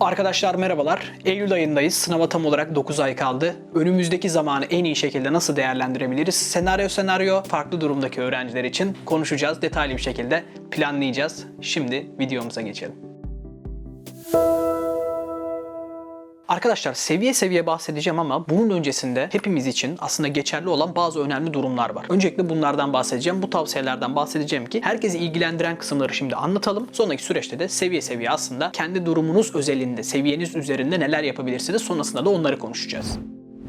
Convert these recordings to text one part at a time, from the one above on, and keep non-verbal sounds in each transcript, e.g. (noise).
Arkadaşlar merhabalar. Eylül ayındayız. Sınava tam olarak 9 ay kaldı. Önümüzdeki zamanı en iyi şekilde nasıl değerlendirebiliriz? Senaryo senaryo farklı durumdaki öğrenciler için konuşacağız. Detaylı bir şekilde planlayacağız. Şimdi videomuza geçelim. Arkadaşlar seviye seviye bahsedeceğim ama bunun öncesinde hepimiz için aslında geçerli olan bazı önemli durumlar var. Öncelikle bunlardan bahsedeceğim. Bu tavsiyelerden bahsedeceğim ki herkesi ilgilendiren kısımları şimdi anlatalım. Sonraki süreçte de seviye seviye aslında kendi durumunuz özelinde, seviyeniz üzerinde neler yapabilirsiniz sonrasında da onları konuşacağız.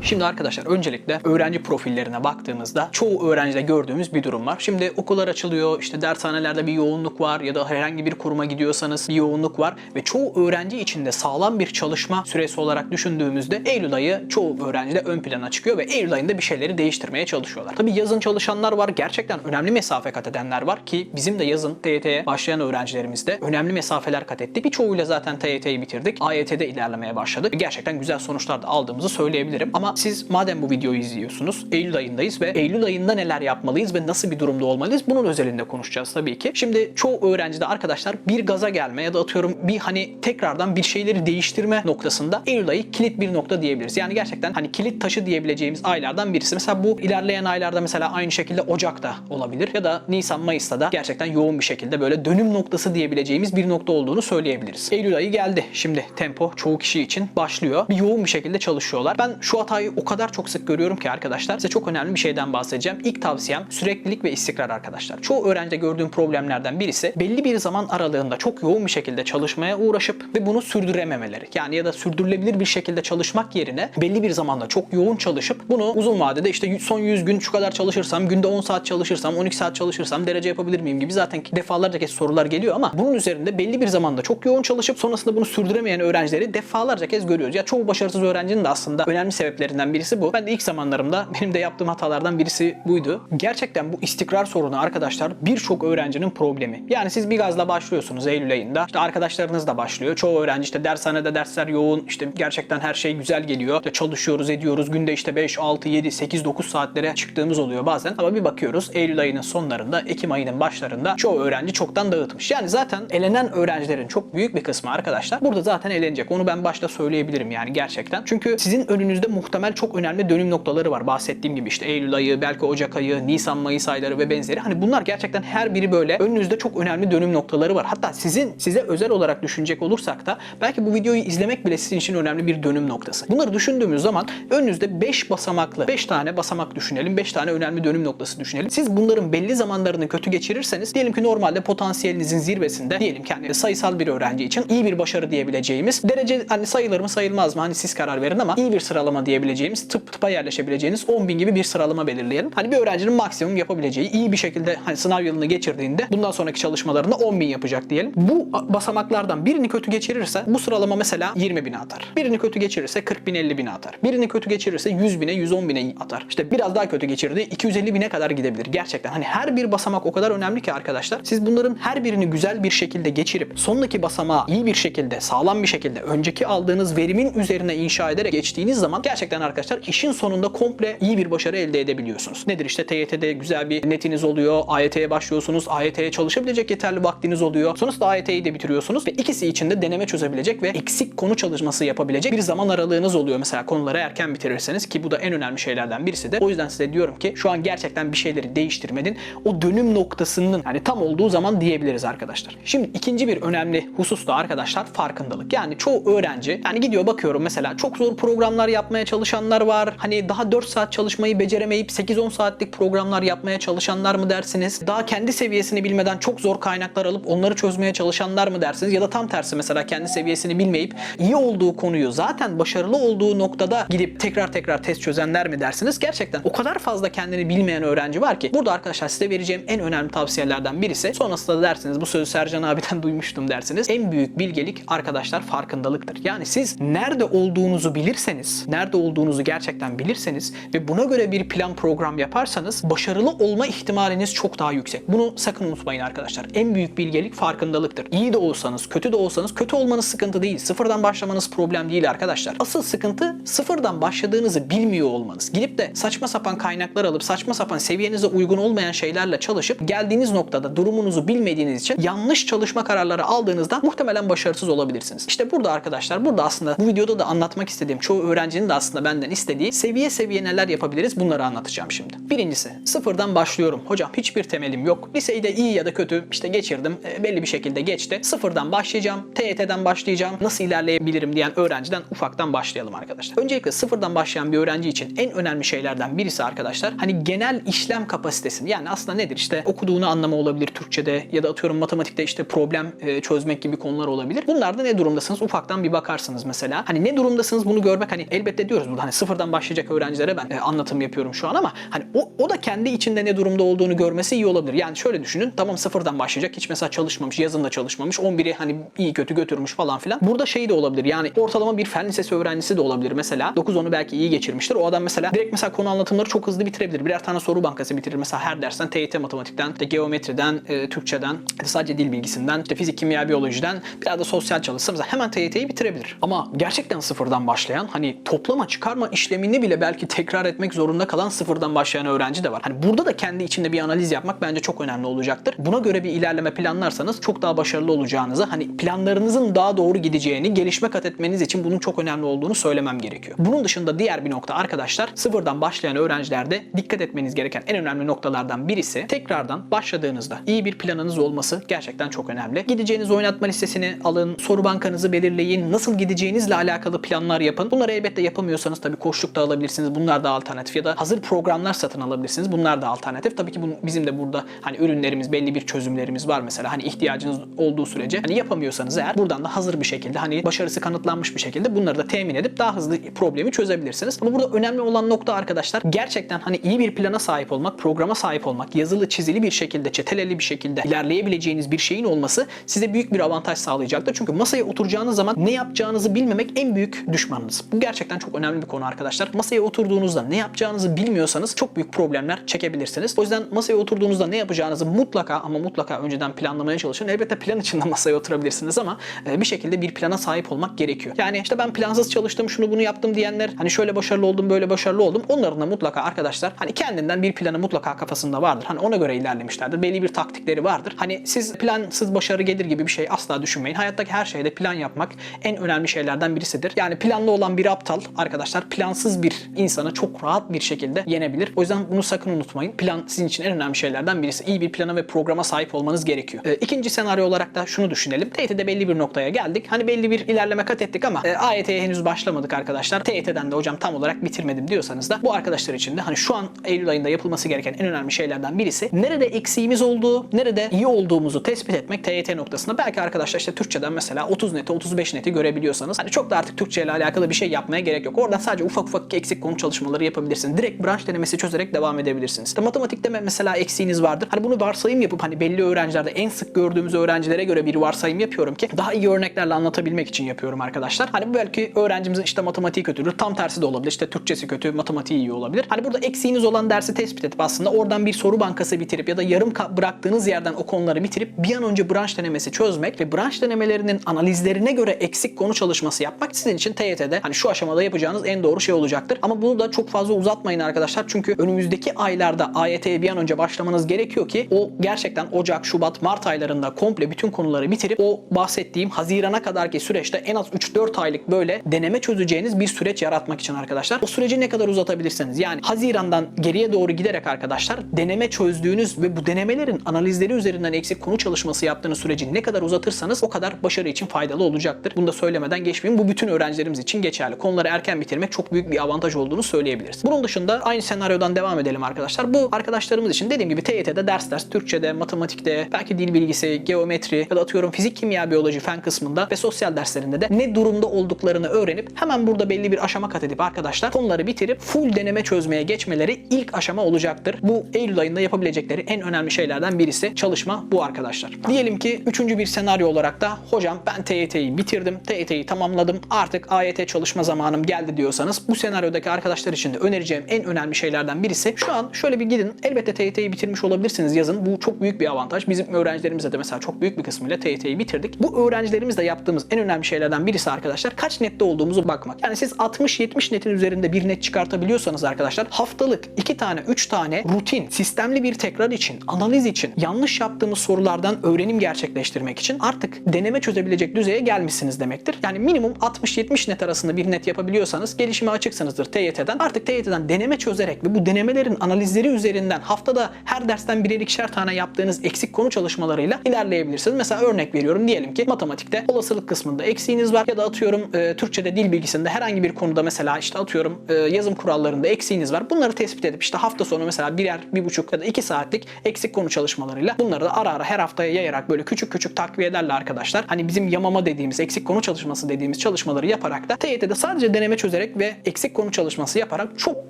Şimdi arkadaşlar öncelikle öğrenci profillerine baktığımızda çoğu öğrencide gördüğümüz bir durum var. Şimdi okullar açılıyor, işte dershanelerde bir yoğunluk var ya da herhangi bir kuruma gidiyorsanız bir yoğunluk var ve çoğu öğrenci içinde sağlam bir çalışma süresi olarak düşündüğümüzde Eylül ayı çoğu öğrencide ön plana çıkıyor ve Eylül ayında bir şeyleri değiştirmeye çalışıyorlar. Tabii yazın çalışanlar var, gerçekten önemli mesafe kat edenler var ki bizim de yazın TYT'ye başlayan öğrencilerimizde önemli mesafeler kat etti. Birçoğuyla zaten TYT'yi bitirdik. AYT'de ilerlemeye başladık. Gerçekten güzel sonuçlar da aldığımızı söyleyebilirim. Ama siz madem bu videoyu izliyorsunuz, Eylül ayındayız ve Eylül ayında neler yapmalıyız ve nasıl bir durumda olmalıyız bunun özelinde konuşacağız tabii ki. Şimdi çoğu öğrencide arkadaşlar bir gaza gelme ya da atıyorum bir hani tekrardan bir şeyleri değiştirme noktasında Eylül ayı kilit bir nokta diyebiliriz. Yani gerçekten hani kilit taşı diyebileceğimiz aylardan birisi. Mesela bu ilerleyen aylarda mesela aynı şekilde Ocak'ta olabilir ya da Nisan Mayıs'ta da gerçekten yoğun bir şekilde böyle dönüm noktası diyebileceğimiz bir nokta olduğunu söyleyebiliriz. Eylül ayı geldi. Şimdi tempo çoğu kişi için başlıyor. Bir yoğun bir şekilde çalışıyorlar. Ben şu hatayı o kadar çok sık görüyorum ki arkadaşlar. Size çok önemli bir şeyden bahsedeceğim. İlk tavsiyem süreklilik ve istikrar arkadaşlar. Çoğu öğrencide gördüğüm problemlerden birisi belli bir zaman aralığında çok yoğun bir şekilde çalışmaya uğraşıp ve bunu sürdürememeleri. Yani ya da sürdürülebilir bir şekilde çalışmak yerine belli bir zamanda çok yoğun çalışıp bunu uzun vadede işte son 100 gün şu kadar çalışırsam, günde 10 saat çalışırsam, 12 saat çalışırsam derece yapabilir miyim gibi zaten defalarca kez sorular geliyor ama bunun üzerinde belli bir zamanda çok yoğun çalışıp sonrasında bunu sürdüremeyen öğrencileri defalarca kez görüyoruz. Ya çoğu başarısız öğrencinin de aslında önemli sebeplerinden birisi bu. Ben de ilk zamanlarımda benim de yaptığım hatalardan birisi buydu. Gerçekten bu istikrar sorunu arkadaşlar birçok öğrencinin problemi. Yani siz bir gazla başlıyorsunuz Eylül ayında. İşte arkadaşlarınız da başlıyor. Çoğu öğrenci işte dershanede dersler yoğun. işte gerçekten her şey güzel geliyor. İşte çalışıyoruz, ediyoruz. Günde işte 5, 6, 7, 8, 9 saatlere çıktığımız oluyor bazen. Ama bir bakıyoruz Eylül ayının sonlarında, Ekim ayının başlarında çoğu öğrenci çoktan dağıtmış. Yani zaten elenen öğrencilerin çok büyük bir kısmı arkadaşlar burada zaten elenecek. Onu ben başta söyleyebilirim yani gerçekten. Çünkü sizin önünüzde muhtemel çok önemli dönüm noktaları var. Bahsettiğim gibi işte Eylül ayı, belki Ocak ayı, Nisan, Mayıs ayları ve benzeri. Hani bunlar gerçekten her biri böyle önünüzde çok önemli dönüm noktaları var. Hatta sizin size özel olarak düşünecek olursak da belki bu videoyu izlemek bile sizin için önemli bir dönüm noktası. Bunları düşündüğümüz zaman önünüzde 5 basamaklı, 5 tane basamak düşünelim, 5 tane önemli dönüm noktası düşünelim. Siz bunların belli zamanlarını kötü geçirirseniz diyelim ki normalde potansiyelinizin zirvesinde diyelim ki hani sayısal bir öğrenci için iyi bir başarı diyebileceğimiz derece hani sayılır mı sayılmaz mı hani siz karar verin ama iyi bir sıralama diyebileceğimiz tıp tıpa yerleşebileceğiniz 10 bin gibi bir sıralama belirleyelim. Hani bir öğrencinin maksimum yapabileceği iyi bir şekilde hani sınav yılını geçirdiğinde bundan sonraki çalışmalarında 10 bin yapacak diyelim. Bu basamaklardan birini kötü geçirirse bu sıralama mesela 20 bin atar. Birini kötü geçirirse 40 bin 50 bin atar. Birini kötü geçirirse 100 bine 110 bine atar. İşte biraz daha kötü geçirdi 250 bine kadar gidebilir. Gerçekten hani her bir basamak o kadar önemli ki arkadaşlar. Siz bunların her birini güzel bir şekilde geçirip sonraki basamağı iyi bir şekilde sağlam bir şekilde önceki aldığınız verimin üzerine inşa ederek geçtiğiniz zaman gerçekten arkadaşlar işin sonunda komple iyi bir başarı elde edebiliyorsunuz. Nedir işte TYT'de güzel bir netiniz oluyor. AYT'ye başlıyorsunuz. AYT'ye çalışabilecek yeterli vaktiniz oluyor. Sonrasında AYT'yi de bitiriyorsunuz ve ikisi için de deneme çözebilecek ve eksik konu çalışması yapabilecek bir zaman aralığınız oluyor. Mesela konuları erken bitirirseniz ki bu da en önemli şeylerden birisidir. O yüzden size diyorum ki şu an gerçekten bir şeyleri değiştirmenin o dönüm noktasının yani tam olduğu zaman diyebiliriz arkadaşlar. Şimdi ikinci bir önemli husus da arkadaşlar farkındalık. Yani çoğu öğrenci yani gidiyor bakıyorum mesela çok zor programlar yapmaya çalışanlar var. Hani daha 4 saat çalışmayı beceremeyip 8-10 saatlik programlar yapmaya çalışanlar mı dersiniz? Daha kendi seviyesini bilmeden çok zor kaynaklar alıp onları çözmeye çalışanlar mı dersiniz? Ya da tam tersi mesela kendi seviyesini bilmeyip iyi olduğu konuyu zaten başarılı olduğu noktada gidip tekrar tekrar test çözenler mi dersiniz? Gerçekten o kadar fazla kendini bilmeyen öğrenci var ki burada arkadaşlar size vereceğim en önemli tavsiyelerden birisi sonrasında da dersiniz bu sözü Sercan abiden (laughs) duymuştum dersiniz. En büyük bilgelik arkadaşlar farkındalıktır. Yani siz nerede olduğunuzu bilirseniz, nerede olduğunuzu gerçekten bilirseniz ve buna göre bir plan program yaparsanız başarılı olma ihtimaliniz çok daha yüksek. Bunu sakın unutmayın arkadaşlar. En büyük bilgelik farkındalıktır. İyi de olsanız, kötü de olsanız kötü olmanız sıkıntı değil. Sıfırdan başlamanız problem değil arkadaşlar. Asıl sıkıntı sıfırdan başladığınızı bilmiyor olmanız. Gidip de saçma sapan kaynaklar alıp saçma sapan seviyenize uygun olmayan şeylerle çalışıp geldiğiniz noktada durumunuzu bilmediğiniz için yanlış çalışma kararları aldığınızda muhtemelen başarısız olabilirsiniz. İşte burada arkadaşlar burada aslında bu videoda da anlatmak istediğim çoğu öğrencinin de aslında benden istediği seviye seviye neler yapabiliriz bunları anlatacağım şimdi. Birincisi sıfırdan başlıyorum. Hocam hiçbir temelim yok. Liseyi de iyi ya da kötü işte geçirdim. E, belli bir şekilde geçti. Sıfırdan başlayacağım. TYT'den başlayacağım. Nasıl ilerleyebilirim diyen öğrenciden ufaktan başlayalım arkadaşlar. Öncelikle sıfırdan başlayan bir öğrenci için en önemli şeylerden birisi arkadaşlar hani genel işlem kapasitesini yani aslında nedir işte okuduğunu anlama olabilir Türkçe'de ya da atıyorum matematikte işte problem e, çözmek gibi konular olabilir. Bunlarda ne durumdasınız ufaktan bir bakarsınız mesela. Hani ne durumdasınız bunu görmek hani elbette diyoruz burada hani sıfırdan başlayacak öğrencilere ben e, anlatım yapıyorum şu an ama hani o, o da kendi içinde ne durumda olduğunu görmesi iyi olabilir. Yani şöyle düşünün tamam sıfırdan başlayacak hiç mesela çalışmamış yazında çalışmamış 11'i hani iyi kötü götürmüş falan filan. Burada şey de olabilir yani ortalama bir fen lisesi öğrencisi de olabilir mesela 9-10'u belki iyi geçirmiştir. O adam mesela direkt mesela konu anlatımları çok hızlı bitirebilir. Birer tane soru bankası bitirir. Mesela her dersten TYT matematikten, işte geometriden, e, Türkçeden, sadece dil bilgisinden, işte fizik, kimya, biyolojiden biraz da sosyal çalışsa mesela hemen TYT'yi bitirebilir. Ama gerçekten sıfırdan başlayan hani toplama çıkarma işlemini bile belki tekrar etmek zorunda kalan sıfırdan başlayan öğrenci de var. Hani burada da kendi içinde bir analiz yapmak bence çok önemli olacaktır. Buna göre bir ilerleme planlarsanız çok daha başarılı olacağınızı, hani planlarınızın daha doğru gideceğini, gelişme kat etmeniz için bunun çok önemli olduğunu söylemem gerekiyor. Bunun dışında diğer bir nokta arkadaşlar sıfırdan başlayan öğrencilerde dikkat etmeniz gereken en önemli noktalardan birisi tekrardan başladığınızda iyi bir planınız olması gerçekten çok önemli. Gideceğiniz oynatma listesini alın, soru bankanızı belirleyin, nasıl gideceğinizle alakalı planlar yapın. Bunları elbette yapamıyorsanız tabii koçluk da alabilirsiniz. Bunlar da alternatif ya da hazır programlar satın alabilirsiniz. Bunlar da alternatif. Tabii ki bizim de burada hani ürünlerimiz, belli bir çözümlerimiz var mesela. Hani ihtiyacınız olduğu sürece hani yapamıyorsanız eğer buradan da hazır bir şekilde hani başarısı kanıtlanmış bir şekilde bunları da temin edip daha hızlı problemi çözebilirsiniz. Ama burada önemli olan nokta arkadaşlar gerçekten hani iyi bir plana sahip olmak, programa sahip olmak, yazılı çizili bir şekilde, çeteleli bir şekilde ilerleyebileceğiniz bir şeyin olması size büyük bir avantaj sağlayacaktır. Çünkü masaya oturacağınız zaman ne yapacağınızı bilmemek en büyük düşmanınız. Bu gerçekten çok önemli bir konu arkadaşlar. Masaya oturduğunuzda ne yapacağınızı bilmiyorsanız çok büyük problemler çekebilirsiniz. O yüzden masaya oturduğunuzda ne yapacağınızı mutlaka ama mutlaka önceden planlamaya çalışın. Elbette plan içinde (laughs) masaya oturabilirsiniz ama e, bir şekilde bir plana sahip olmak gerekiyor. Yani işte ben plansız çalıştım, şunu bunu yaptım diyenler hani şöyle başarılı oldum, böyle başarılı oldum. Onların da mutlaka arkadaşlar hani kendinden bir planı mutlaka kafasında vardır. Hani ona göre ilerlemişlerdir. Belli bir taktikleri vardır. Hani siz plansız başarı gelir gibi bir şey asla düşünmeyin. Hayattaki her şeyde plan yapmak en önemli şeylerden birisidir. Yani planlı olan bir aptal arkadaşlar plansız bir insanı çok rahat bir şekilde yenebilir. O yüzden bunu sakın unutmayın. Plan sizin için en önemli şeylerden birisi. İyi bir plana ve programa sahip olmanız gerekiyor. Ee, ikinci senaryo olarak da şunu düşünelim. TYT'de belli bir noktaya geldik. Hani belli bir ilerleme kat ettik ama e, AYT'ye henüz başlamadık arkadaşlar. TYT'den de hocam tam olarak bitirmedim diyorsanız da bu arkadaşlar için de hani şu an Eylül ayında yapılması gereken en önemli şeylerden birisi nerede eksiğimiz olduğu, nerede iyi olduğumuzu tespit etmek TYT noktasında. Belki arkadaşlar işte Türkçeden mesela 30 neti, 35 neti görebiliyorsanız hani çok da artık Türkçe ile alakalı bir şey yapmaya gerek yok. Oradan sadece ufak ufak eksik konu çalışmaları yapabilirsiniz. Direkt branş denemesi çözerek devam edebilirsiniz. İşte matematikte mesela eksiğiniz vardır. Hani bunu varsayım yapıp hani belli öğrencilerde en sık gördüğümüz öğrencilere göre bir varsayım yapıyorum ki daha iyi örneklerle anlatabilmek için yapıyorum arkadaşlar. Hani belki öğrencimizin işte matematiği kötüdür. Tam tersi de olabilir. İşte Türkçesi kötü, matematiği iyi olabilir. Hani burada eksiğiniz olan dersi tespit edip aslında oradan bir soru bankası bitirip ya da yarım bıraktığınız yerden o konuları bitirip bir an önce branş denemesi çözmek ve branş denemelerinin analizlerine göre eksik konu çalışması yapmak sizin için TYT'de hani şu aşamada yapacağınız en doğru şey olacaktır. Ama bunu da çok fazla uzatmayın arkadaşlar. Çünkü önümüzdeki aylarda AYT'ye bir an önce başlamanız gerekiyor ki o gerçekten Ocak, Şubat, Mart aylarında komple bütün konuları bitirip o bahsettiğim Haziran'a kadarki süreçte en az 3-4 aylık böyle deneme çözeceğiniz bir süreç yaratmak için arkadaşlar. O süreci ne kadar uzatabilirsiniz? Yani Haziran'dan geriye doğru giderek arkadaşlar deneme çözdüğünüz ve bu denemelerin analizleri üzerinden eksik konu çalışması yaptığınız süreci ne kadar uzatırsanız o kadar başarı için faydalı olacaktır. Bunu da söylemeden geçmeyeyim. Bu bütün öğrencilerimiz için geçerli. Konuları erken bitirmek çok büyük bir avantaj olduğunu söyleyebiliriz. Bunun dışında aynı senaryodan devam edelim arkadaşlar. Bu arkadaşlarımız için dediğim gibi TYT'de ders ders Türkçe'de, matematikte, belki dil bilgisi, geometri ya da atıyorum fizik, kimya, biyoloji, fen kısmında ve sosyal derslerinde de ne durumda olduklarını öğrenip hemen burada belli bir aşama kat edip arkadaşlar konuları bitirip full deneme çözmeye geçmeleri ilk aşama olacaktır. Bu Eylül ayında yapabilecekleri en önemli şeylerden birisi çalışma bu arkadaşlar. Diyelim ki üçüncü bir senaryo olarak da hocam ben TYT'yi bitirdim, TYT'yi tamamladım, artık AYT çalışma zamanım geldi diyorsanız bu senaryodaki arkadaşlar için de önereceğim en önemli şeylerden birisi şu an şöyle bir gidin. Elbette TYT'yi bitirmiş olabilirsiniz yazın. Bu çok büyük bir avantaj. Bizim öğrencilerimize de mesela çok büyük bir kısmıyla TYT'yi bitirdik. Bu öğrencilerimizle yaptığımız en önemli şeylerden birisi arkadaşlar kaç nette olduğumuzu bakmak. Yani siz 60-70 netin üzerinde bir net çıkartabiliyorsanız arkadaşlar haftalık 2 tane 3 tane rutin sistemli bir tekrar için analiz için yanlış yaptığımız sorulardan öğrenim gerçekleştirmek için artık deneme çözebilecek düzeye gelmişsiniz demektir. Yani minimum 60-70 net arasında bir net yapabiliyorsanız gelişime açıksınızdır TYT'den. Artık TYT'den deneme çözerek ve bu denemelerin analizleri üzerinden haftada her dersten birer ikişer tane yaptığınız eksik konu çalışmalarıyla ilerleyebilirsiniz. Mesela örnek veriyorum diyelim ki matematikte olasılık kısmında eksiğiniz var ya da atıyorum e, Türkçe'de dil bilgisinde herhangi bir konuda mesela işte atıyorum e, yazım kurallarında eksiğiniz var. Bunları tespit edip işte hafta sonu mesela birer, bir buçuk ya da iki saatlik eksik konu çalışmalarıyla bunları da ara ara her haftaya yayarak böyle küçük küçük takviyelerle arkadaşlar hani bizim yamama dediğimiz eksik konu çalışması dediğimiz çalışmaları yaparak da TYT'de sadece deneme çözerek ve eksik konu çalışması yaparak çok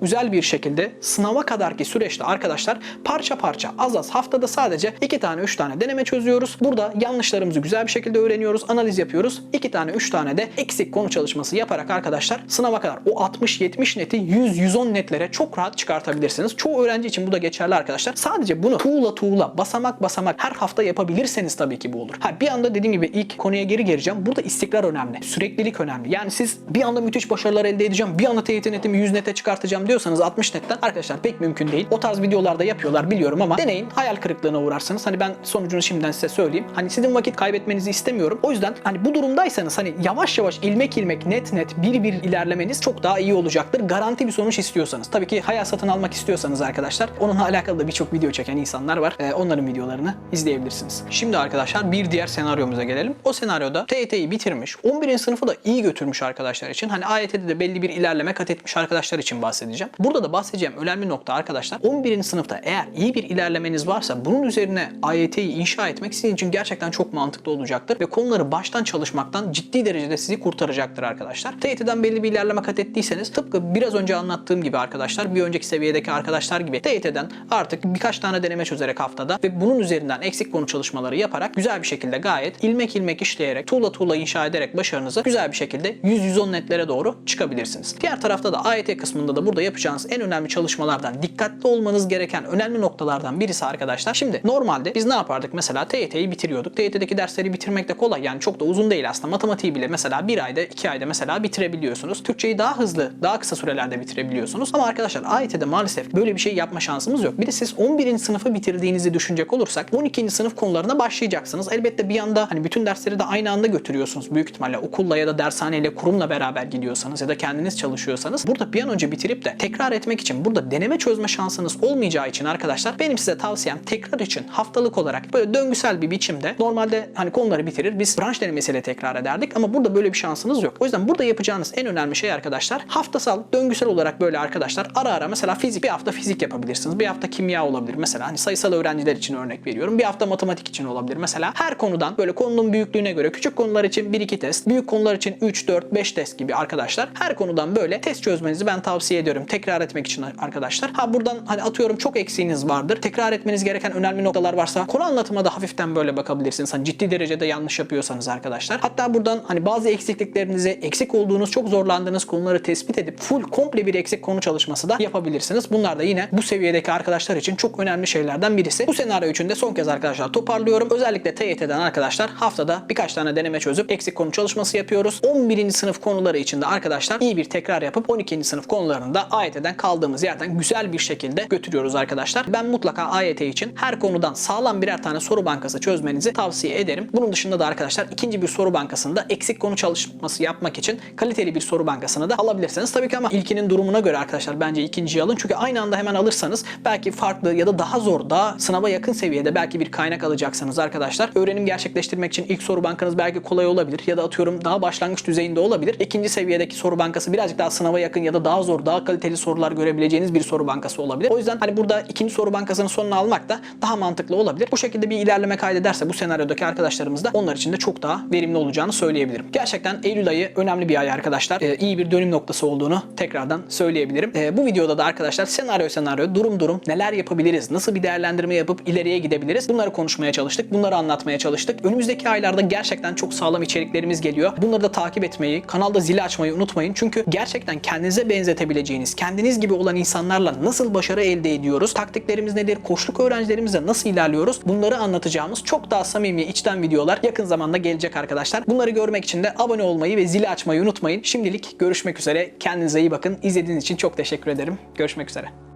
güzel bir şekilde sınava kadarki süreçte arkadaşlar parça parça az az haftada sadece iki tane üç tane deneme çözüyoruz. Burada yanlışlarımızı güzel bir şekilde öğreniyoruz, analiz yapıyoruz. iki tane üç tane de eksik konu çalışması yaparak arkadaşlar sınava kadar o 60-70 neti 100-110 netlere çok rahat çıkartabilirsiniz. Çoğu öğrenci için bu da geçerli arkadaşlar. Sadece bunu tuğla tuğla, basamak basamak her hafta yapabilirseniz tabii ki bu olur. Ha bir anda dediğim gibi ilk konuya geri geleceğim. Burada istikrar önemli. Süreklilik önemli. Yani siz bir anda müthiş başarılar elde edeceğim, bir anda TYT netimi 100 nete çıkartacağım diyorsanız 60 netten arkadaşlar pek mümkün değil. O tarz videolarda yapıyorlar biliyorum ama deneyin hayal kırıklığına uğrarsınız. Hani ben sonucunu şimdiden size söyleyeyim. Hani sizin vakit kaybetmenizi istemiyorum. O yüzden hani bu durumdaysanız hani yavaş yavaş ilmek ilmek net net bir bir ilerlemeniz çok daha iyi olacaktır. Garanti bir sonuç istiyorsanız. Tabii ki hayal satın almak istiyorsanız arkadaşlar onunla alakalı da birçok video çeken insanlar var. Ee, onların videolarını izleyebilirsiniz. Şimdi arkadaşlar bir diğer senaryomuza gelelim. O senaryoda TYT'yi bitirmiş. 11. sınıfı da iyi götürmüş arkadaşlar için. Hani AYT'de de belli bir ilerleme kat etmiş arkadaşlar için bahsedeceğim. Burada da bahsedeceğim önemli nokta arkadaşlar. 11. sınıfta eğer iyi bir ilerlemeniz varsa bunun üzerine AYT'yi inşa etmek sizin için gerçekten çok mantıklı olacaktır ve konuları baştan çalışmaktan ciddi derecede sizi kurtaracaktır arkadaşlar. TYT'den belli bir ilerleme kat ettiyseniz tıpkı biraz önce anlattığım gibi arkadaşlar bir önceki seviyedeki arkadaşlar gibi TYT'den artık birkaç tane deneme çözerek haftada ve bunun üzerinden eksik konu çalışmaları yaparak güzel bir şekilde gayet ilmek ilmek işleyerek tuğla tuğla inşa ederek başarınızı güzel bir şekilde 100-110 netlere doğru çıkabilirsiniz. Diğer tarafta da AYT kısmında da burada yapacağınız en önemli çalışmalardan dikkatli olmanız gereken önemli noktalardan birisi arkadaşlar. Şimdi normalde biz ne yapardık? Mesela TYT'yi bitiriyorduk. TYT'deki dersleri bitirmek de kolay. Yani çok da uzun değil aslında. Matematiği bile mesela bir ayda, iki ayda mesela bitirebiliyorsunuz. Türkçeyi daha hızlı, daha kısa sürelerde bitirebiliyorsunuz. Ama arkadaşlar AYT'de maalesef böyle bir şey yapma şansımız yok. Bir de siz 11. sınıfı bitirdiğinizi düşünecek olursak 12. sınıf konularına başlayacaksınız. Elbette bir anda hani bütün dersleri de aynı anda götürüyorsunuz. Büyük ihtimalle okulla ya da dershaneyle, kurumla beraber gidiyorsanız ya da kendiniz çalışıyorsanız burada bir an önce bitirip de tekrar etmek için burada deneme çözme şansınız olmayacağı için arkadaşlar benim size tavsiyem tekrar için haftalık olarak böyle döngüsel bir biçimde normalde hani konuları bitirir biz branş denemesiyle tekrar ederdik ama burada böyle bir şansınız yok. O yüzden burada yapacağınız en önemli şey arkadaşlar haftasal döngüsel olarak böyle arkadaşlar ara ara mesela fizik bir hafta fizik yapabilirsiniz. Bir hafta kimya olabilir. Mesela hani sayısal öğrenciler için örnek veriyorum. Bir hafta matematik için olabilir. Mesela her konudan böyle konunun büyüklüğüne göre küçük konular için 1-2 test, büyük konular için 3 4 5 test gibi arkadaşlar. Her konudan böyle test çözmenizi ben tavsiye ediyorum. Tekrar etmek için arkadaşlar. Ha buradan hani atıyorum çok eksiğiniz vardır. Tekrar etmeniz gereken önemli noktalar varsa konu anlatıma da hafiften böyle bakabilirsiniz. Hani ciddi derecede yanlış yapıyorsanız arkadaşlar. Hatta buradan hani bazı eksikliklerinizi, eksik olduğunuz, çok zorlandığınız konuları tespit edip full komple bir eksik konu çalışması da yapabilirsiniz. Bunlar da yine bu seviyedeki arkadaşlar için çok önemli şeylerden birisi. Bu senaryo için de son kez arkadaşlar toparlıyorum. Özellikle TYT'den arkadaşlar haftada birkaç tane deneme çözüp eksik konu çalışması yapıyoruz. 11. sınıf konuları için de arkadaşlar iyi bir tekrar yapıp 12. sınıf konularını da AYT'den kaldığımız yerden güzel bir şekilde götürüyoruz arkadaşlar. Ben mutlaka AYT için her konudan sağlam birer tane soru bankası çözmenizi tavsiye ederim. Bunun dışında da arkadaşlar ikinci bir soru bankasında eksik konu çalışması yapmak için kaliteli bir soru bankasını da alabilirsiniz. Tabii ki ama ilkinin durumuna göre arkadaşlar bence ikinciyi alın. Çünkü aynı anda hemen alırsanız belki farklı ya da daha zor, daha sınava yakın seviyede belki bir kaynak alacaksınız arkadaşlar. Öğrenim gerçekleştirmek için ilk soru bankanız belki kolay olabilir ya da atıyorum daha başlangıç düzeyinde olabilir. İkinci seviyedeki soru bankası birazcık daha sınava yakın ya da daha zor, daha kaliteli sorular görebileceğiniz bir soru bankası olabilir. O yüzden hani burada ikinci soru bankasının sonuna almak da daha mantıklı olabilir. Bu şekilde bir ilerleme kaydederse bu senaryodaki arkadaşlarımız da onlar için de çok daha verimli olacağını söyleyebilirim. Gerçekten Eylül ayı önemli bir ay arkadaşlar. Ee, iyi bir dönüm noktası olduğunu tekrardan söyleyebilirim. Ee, bu videoda da arkadaşlar senaryo senaryo, durum durum neler yapabiliriz, nasıl bir değerlendirme yapıp ileriye gidebiliriz bunları konuşmaya çalıştık. Bunları anlatmaya çalıştık. Önümüzdeki aylarda gerçekten çok sağlam içeriklerimiz geliyor. Bunları da takip etmeyi, kanalda zili açmayı unutmayın. Çünkü gerçekten kendinize benzetebileceğiniz, kendiniz gibi olan insanlarla nasıl başarı elde ediyoruz? Taktiklerimiz nedir? Koçluk öğrencilerimizle nasıl ilerliyoruz? Bunları anlatacağımız çok daha samimi, içten videolar yakın zamanda gelecek arkadaşlar. Bunları görmek için de abone olmayı ve zili açmayı unutmayın. Şimdilik görüşmek üzere. Kendinize iyi bakın. İzlediğiniz için çok teşekkür ederim. Görüşmek üzere.